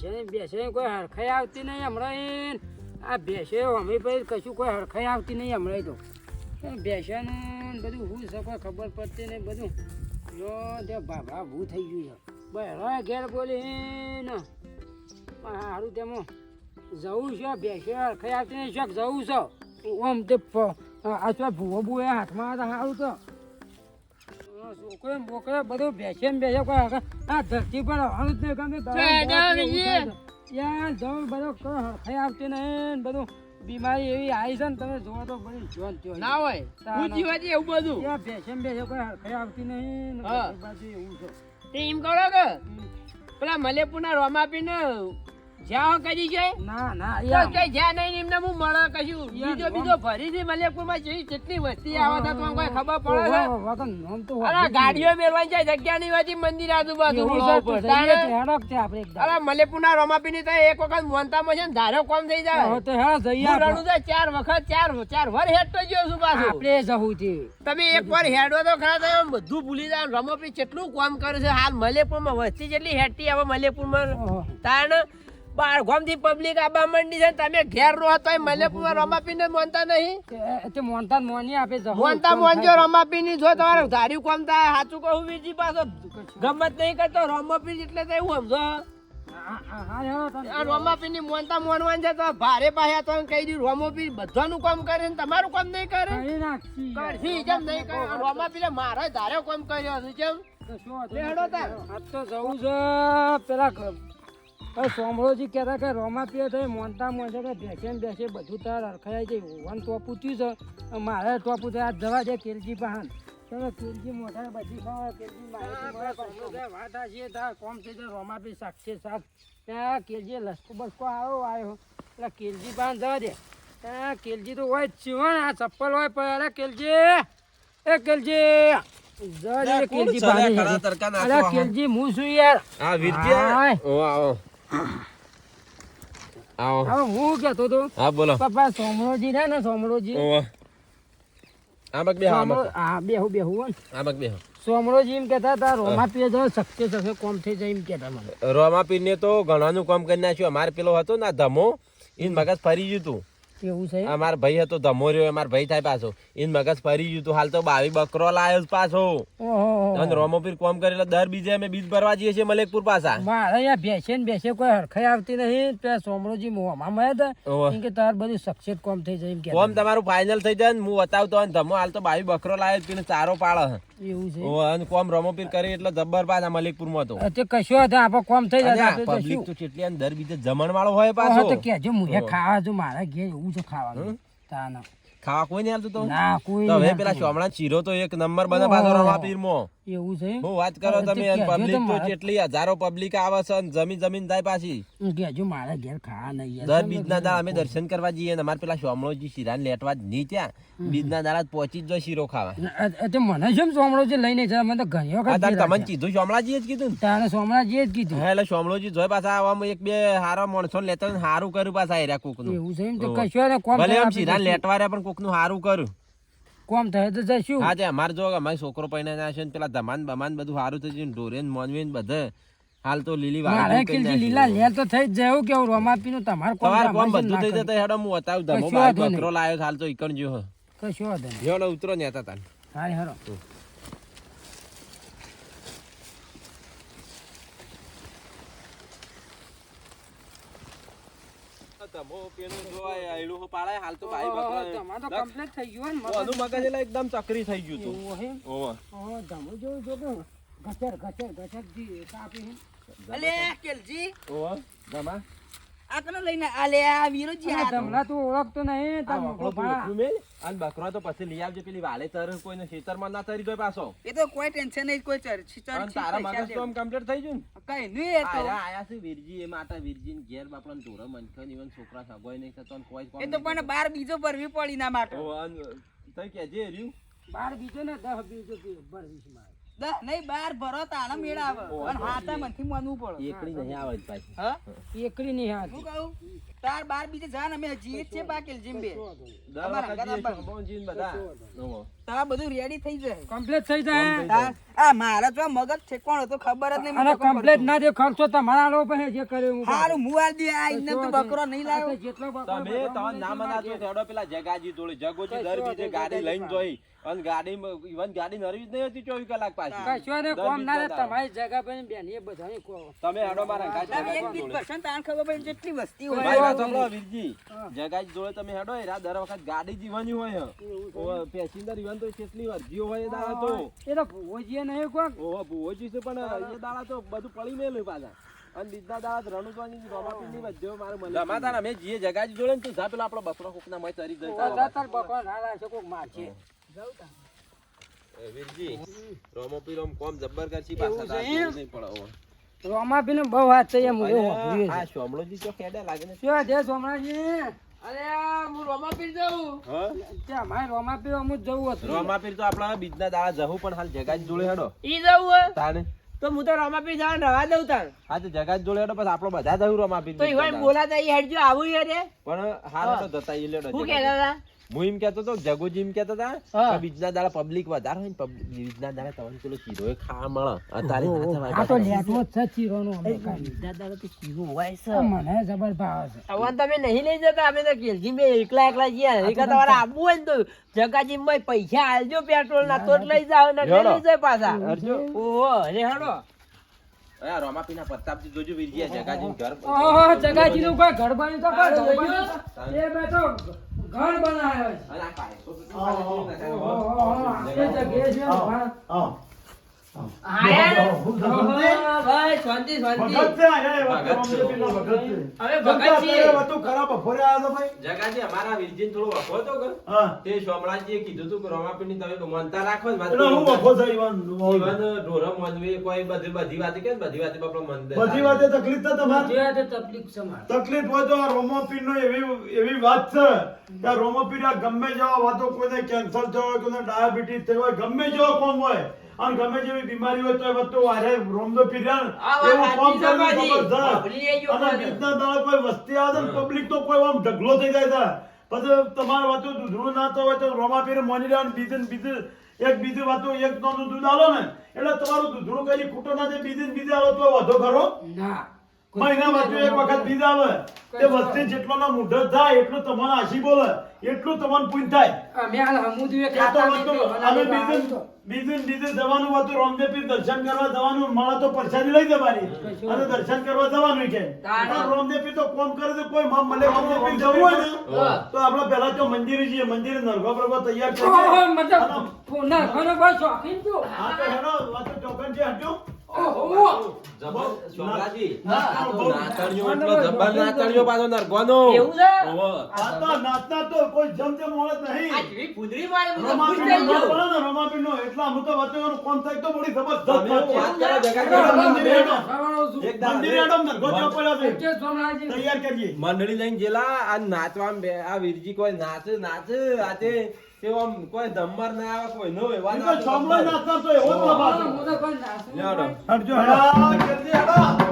બેસે બેસે કોઈ હરખાઈ આવતી નહીં હમણાં. આ બેસે અમે પછી કશું કોઈ હરખાઈ આવતી નહીં હમણાં તો. બેસાનું બધું હું શકો ખબર પડતી નહીં બધું. જો તે બાબા ભૂ થઈ ગયું છે. બહેરો ઘેર બોલી ને સારું તેમાં જવું છે, બેસે, હરખાઈ આવતી નહીં. શક જવું છે. આમ તે આ ભૂવો ભૂવો હાથમાં હતા સારું તો. છોકરો બોકરો બધું બેસે બેસે કોઈ આ ધરતી પર આવવાનું જ નહીં ગમે યાર જવું બધું હરખાઈ આવતી નહીં બધું. બીમારી એવી આવી છે ને તમે જોવો તો બધું જોન થયો ના હોય. હું વાત એવું બધું. યાર બેસે બેસે કોઈ હરખાઈ આવતી નહીં બાજુ એવું છે. તે એમ કરો કે પેલા મલેપુરના રોમાપીને જ્યાં કરી છે ના ના તો યાર. જ્યાં નહીં એમને હું મળે કશું? બીજો બીજો ભરી છે મલેપુરમાં જેવી કેટલી વસ્તી આવે છે તમને કોઈ ખબર પડે છે અરે ગાડીઓ મેળવાની જાય જગ્યા નહીં હોતી મંદિર આજુબાજુ અરે રોડ ના કે રોમાપીની તો એક વખત મોનતામાં છે ને ધારો કોમ થઈ જાય. તો હેડો જઈએ હું તો ચાર વખત ચાર ચાર વર હેડતો ગયો છું પાછું. આપણે જવું છે. તમે એક વાર હેડો તો ખરા તો બધું ભૂલી જાય રમોપી કેટલું કામ કરે છે હાલ મલેપુરમાં વસ્તી જેટલી હેડતી હવે મલેપુરમાં ઓહો. બાર ગામથી પબ્લિક આબા મંડી છે તમે ઘેર રહો મને મલેપુરમાં રમાપીને મોનતા નહીં તે- તે મોનતા મોની આપે જવું મોનતા મોનજો. રમાપીની જો તમારે ધાર્યું કોમ થાય સાચું કહું વીરજી પાછો ગમત નહીં કરતો રમાપી એટલે તો એવું સમજો. આ રોમાપીની મોનતા મોનવાન છે તો ભારે પાયા તો કહી દીધું રોમોપી બધાનું કામ કરે ને તમારું કામ નહીં કરે કરી કરશી કેમ નહીં કરે રોમાપીને મારા ધારે કામ કર્યો છે કેમ તો? હેડો તાર. આજ તો જવું છે પેલા હવે સોમળોજી કહેતા કે રોમા પીએ તો મોનતા મોન છે કે બેસે ને બેસે બધું તાર અરખાય છે વન ટોપું થયું છે. મારે ટોપું છે આ જવા છે કેલજી પહાન. તમે કેલજી મોટા બધી ખાવા કેલજી વાત આ છે તાર કોમ છે તો રોમા પી સાક્ષી સાત ત્યાં કેલજી લસકો બસકો આવ્યો આવ્યો એટલે કેલજી પહાન જવા દે. ત્યાં કેલજી તો હોય જ છે આ ચપ્પલ હોય પણ અરે કેલજી એ કેલજી. જવા દે કેલજી પહાન અરે કેલજી હું છું યાર. હા વીરજી. ઓ આવો. આવો. હવે હું કહેતો તો હા બોલો. પપ્પા સોમરોજી છે ને સોમરોજી. ઓ આ બક બે હા બેહુ બેહુ આ બક બે સોમરોજી એમ કહેતા હતા રોમા પીએ તો શક્ય સખતે કોમ થઈ જાય એમ કહેતા મને. રોમાપીર ને તો ઘણાનું કામ કરી નાખ્યું. અમારે પેલો હતો ને ધમો એ મગજ ફરી ગયું તું. એવું છે અમાર ભાઈ હતો ધમો રહ્યો અમાર ભાઈ થાય પાછો. ઇન મગજ ફરી ગયું તું હાલ તો બાવી બકરો લાયો પાછો. અને રોમોપીર કોમ કરે એટલે દર બીજે અમે બીજ ભરવા જઈએ છીએ મલેકપુર પાછા. મારે અહીંયા બેસે ને બેસે કોઈ હરખાઈ આવતી નહીં ત્યાં સોમરોજી મોમાં મળ્યા હતા. કે તાર બધું સક્સેસ કોમ થઈ જાય કોમ તમારું ફાઇનલ થઈ જાય ને હું બતાવતો ધમો હાલ તો બાવી બકરો લાયો પીને ચારો પાડે એવું છે? ઓ અને કોમ રોમોપીર કરી એટલે જબ્બર પાછા મલિકપુરમાં તો. તે કશો હતા આપણે કોમ થઈ જાય તો પબ્લિક તો કેટલી આમ દર બીજે જમણ વાળો હોય પાછો. તો. ખાવા જો મારા ઘેર એવું છે ખાવાનું. તાના. ખાવા કોઈ નહીં હાલતું તો? ના કોઈ તો હવે પેલા ચોમણા ચીરો તો એક નંબર બધા પાછો. રમાપીરમાં એવું છે? હું વાત કરો તમે પબ્લિક તો કેટલી હજારો પબ્લિક આવે છે અને જમીન જમીન થાય પાછી. હું કહેજો મારા ઘેર ખા નહીં દર બીજના દાડા અમે દર્શન કરવા જઈએ ને અમારે પેલા શામળોજી શીરાને લેટવા જ નહીં ત્યાં બીજના દાડા પહોંચી જ જાય શીરો ખાવા. તે મને શું સોમળો જે લઈને જાય અમે તો ઘણી વખત તમને કીધું શામળાજીએ જ કીધું તારે સોમનાથજીએ જ કીધું. હા એટલે શામળોજી જોઈ પાછા આવવામાં એક બે હારા માણસો લેતા સારું હારું કર્યું પાછા હેર્યા કોકનું. એવું છે તો કોમ ભલે આમ આપણે લેટવા રહ્યા પણ કોકનું સારું કર્યું. કોમ થાય તો જશું હા તે અમારે જો અમારે છોકરો પૈણા ના છે ને પેલા ધમાન બમાન બધું સારું થઈ ગયું ઢોરે મોનવી બધે. હાલ તો લીલી વાળા. લીલા લે તો થઈ જ જાય એવું કેવું રોમાપી નું તમારે કોમ તમારે કોમ બધું થઈ જતા હેડો હું બતાવું ધમો બકરો લાયો હાલ તો ઈકણ જો. કશો વાંધો જો ઉતરો ને હતા તાન હા હારો. ધમો પેલું જો આયલું હો પાડાય, હાલ તો ભાઈ બકરા- તમારે તો લખ. થઈ ગયું ને મગજ. મગજ એટલે એકદમ ચકરી થઈ ગયું તું હે? ઓહો, ધમો જો જો કે ગચર ગચર ઘચર જી કાપી હે. અલે કેલજી ઓવે. ધમા. આ કને લઈને આલે આ વિરોજી અરે ધમલા તું ઓળખતો નહીં તાર આ મોટો વખરો તું ભાણા. ઉઠું મેલ, અને બકરો તો પછી લઈ આવજે પેલી વાલે તર કોઈને ખેતરમાં ના તરી જાય પાછો. એ તો કોઈ ટેન્શન નહીં કોઈ ચર્ચી અને તારા મગજ તો આમ complete થઈ ગયું કઈ નહીં એ તો. આયા છે વીરજી એ માતા વીરજી ને ઘેર બાપડા ઢોરો મનખન ઈવન છોકરા સગોય નહીં થતો ને કોઈ એ તો પણ બાર બીજો ભરવી પડી ના માટે. કહેજે રહ્યું બાર બીજો ને દસ બીજો ભરવીશ મારે. દસ નહીં બાર ભરો તાણા મેળ આવે અને હાથા મનથી માનવું પડે. એકડી નહીં આવે પાછી. હા? એકરી ની હાથ. શું કહું તાર બાર બીજે જાન અમે હજી છે કોણ. તાર બધું. રેડી થઈ જાય. કમ્પ્લીટ થઈ જાય. આ મારા તો મગજ ખબર જ નહીં મને કમ્પ્લીટ ના જે ખર્ચો તમારા લો પછી જે કર્યું હું હારું હું આલ દે આ ઇન્ને તો બકરો નહીં લાવ્યો. જેટલો બકરો તમે તમને મને ના મનાતો લાગે. પેલા જગાજી જોડે જગોજી દર બીજે ગાડી લઈને જોઈ. અને ગાડી ઈવન ગાડી નરવી જ નહીં હતી ચોવીસ કલાક પાછી. કશો ને કોમ ના રે બીજા દાડે. તમારી જગા પર બેન એ બધાને તમે હેડો મારા ગાડી તમે એક જગાજી બીજ તાણ ખબર પડી જેટલી વસ્તી ભાઈ વાત સાંભળો, વીરજી. જગાજી જોડે તમે હેડો એ દર વખત ગાડી જીવવાની હોય. ઓહો, પેસેન્જર ઈવન તો કેટલી વર્જીઓ હોય દાડા તો. એ તો ભૂવોજીએ નહીં કોક. ઓહો ભુવોજી છે પણ એ દાડા તો બધું પડી મેલું પાછા. અને બીજા દાડા રણુતવાની રોમાપીરની વચ્ચે મારું મને જમાતા અમે જીએ જગાજી જોડે ને તું જા પેલા આપણો બકરો કોકના મય તરી જાય વધારે બકરો ના રાખશે કોક મારશે. વીરજી રોમોપી રોમ કોમ જબ્બર કરશી પાછા દાંત જેવું નહીં પડે ઓહો. રોમાપી ને બહુ હાથ લાગે શું છે અરે હું રોમાપીર જાઉં. અમુક જવું હતું. રોમાપીર તો આપણા બીજના દાડા જવું પણ હાલ જગાજી જોડે હેડો. ઈ જાઉં તાને? તો હું તો રોમાપીર જવા રવા દઉં તાણ હા તો જોડે હેડો પછી આપણો બધા જવું રોમાપીર તો બોલાતા ઈ હેડજો આવું ઈ હેડે. પણ હાલ તો જતા ઈ લેડો શું કહેતા હતા? હું એમ કહેતો તો જગુજી એમ કહેતા હતા બીજના દાડા પબ્લિક વધારે હોય ને બીજના દાડા તમને પેલો ચીરો ખા મળે. અત્યારે આ તો. લેટવો જ છે ચીરોનો અમે ખાલી. બીજા તો ચીરો હોય છે. મને જબર ભાવ છે. અવાન તમે નહીં લઈ જતા અમે તો કેલજી બે એકલા એકલા ગયા. એકા તમારે આવવું હોય ને તો જગાજી માં પૈસા આલજો પેટ્રોલ ના તો જ લઈ જાવ ને લઈ જાય પાછા. ઓહો અરે આ રોમાપીના પ્રતાપજી જોજો વીરજી જગાજી ઘર ઓહો જગાજીનું કોઈ ઘર બન્યું તો કોઈ ઘર બન્યું. તો. એ બેઠો ઘર બનાવ્યો છે. શું કરે? ઓહો, ઓહો, આ છે જગાજી અમારા વીરજીને થોડો વખો હતો કે તે સોમળાજીએ કીધું તું કે રોમાપીરની તમે માનતા રાખો ને વાત કરો. ઈવન ઢોરો કોઈ બધી બધી વાતે કે બધી વાતે બાપડો મંદિર બધી વાતે તકલીફ તો તમારે? તકલીફ છે તકલીફ હોય તો આ રોમોપીર નો એવી એવી વાત છે કે રોમોપીન ગમે જેવા વાતો કોઈને કેન્સર થયો હોય કોઈને ડાયાબિટીસ થયો હોય ગમે જેવો કોમ હોય અને ગમે જેવી બીમારી હોય તો એ બધું વારે રોમદો પીર્યા એવું કોમ સાચી છે કરે બાજી. વાપરી લેજો જબરદસ્ત અને બાજી. બીજના દાડા કોઈ વસ્તી આવે ને પબ્લિક તો કોઈ આમ ઢગલો થઈ જાય છે. પછી તમારે વાતો ધૂળ ના તો હોય તો રોમાપીર મોની રહ્યા બીજે બીજે એક બીજી વાતો એક નોનું દૂધ આલો ને એટલે તમારું દૂધરું કઈ ખૂટો ના થાય બીજે બીજે આલો તો વધો ખરો. ના. મહિના બાજુ એક વખત બીજ આવે. તે વસ્તી જેટલો ના મુઢત થાય એટલું તમારો આશી બોલે. એટલું તમને પૂન થાય અમે હાલ હમુદુએ ખાતા અમે બનાવી બીજે. બીજે જવાનું હતું રામદેવપીર દર્શન કરવા જવાનું માળા તો પરસાદી લઈ જવાની અને દર્શન કરવા જવાનું છે તારે. રામદેવપીર તો કોમ કરે તો કોઈ માં મળે રામદેવપીર જવું હોય ને તો આપણે પહેલા તો મંદિરે જઈએ મંદિરે નરગો બરગો તૈયાર મતલબ ઘણો બધો શોખીન છું. હા તો હેડો વાત ટોકન છે હટજો ઓહો, જબર સોમળાજી હા. આ તો નાતણીઓ એટલો જબર નાતણીઓ પાછો નરગોનો એવું છે? ઓહો. મંડળી લઈને જેલા આ નાચવા બે આ વીરજી કોઈ નાચ નાચ આ તે તે કોઈ દમ્બર ના આવે કોઈ નો એવા ઈ તો સાંભળો નાચતા એવો જ ઓહો, બાબા હું કોઈ. હેડો. હટજો હા જલ્દી હેડો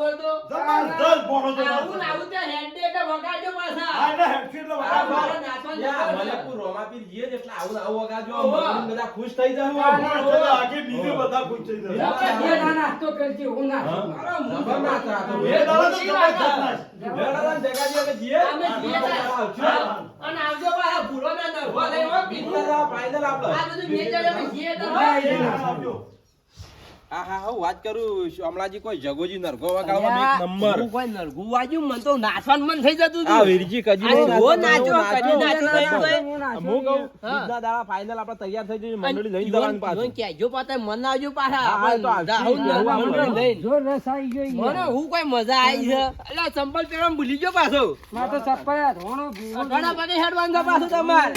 જબરદસ્ત ભણો તો? આવું આવું ત્યાં હેડે એટલે વગાડજો પાછા. આ એટલે હેડશે એટલે આ વગાડો. મારે નાચવાનું યા, જબર છે. મલકપુર રોમાપીર જઈએ એટલે આવું આવું વગાડજો. બધા ખુશ થઈ જાવ આગે બીજે બધા ખુશ થઈ જાય. બે ના નાસ્તો કરજે હું નાસ્તો અરે હું જબર નાચ રાખો. દાડા તો જબરદસ્ત નાચ. જગાજી અમે જઈએ. અમે જઈએ અને આવજો પાછા ભૂરોના નરવા લઈને હો કીધું. ફાઇનલ આ, આ બધું મેં અમે જઈએ તાર હો. હા, હા હા હા વાત કરું હમણાંજી કોઈ જગોજી નરગો વગાડવામાં એક નંબર. હું કોઈ નરગું વાગ્યું, મને તો નાચવાનું મન થઈ જતું આ વીરજી કજી આ નાચો, કદી નાચી હું. કહું હા. દાડા ફાઇનલ આપણે તૈયાર થઈ જઈએ મંડળી લઈને જવાનું પાછું. ઈવન કહેજો પાછા, મને આવજો પાછા. હા, હા, તો આપણે આવશે. જાહુ ને એવું આપણે મંડળી લઈને. જો રસ આવી ગયો મને હું કોઈ મજા આવી છે? એટલે સંપલ પહેરવાનું ભૂલી ગયો પાછો. મારે તો ચપ્પલ ધોણો ઘણા પગે હેડવાનું છે તમારે.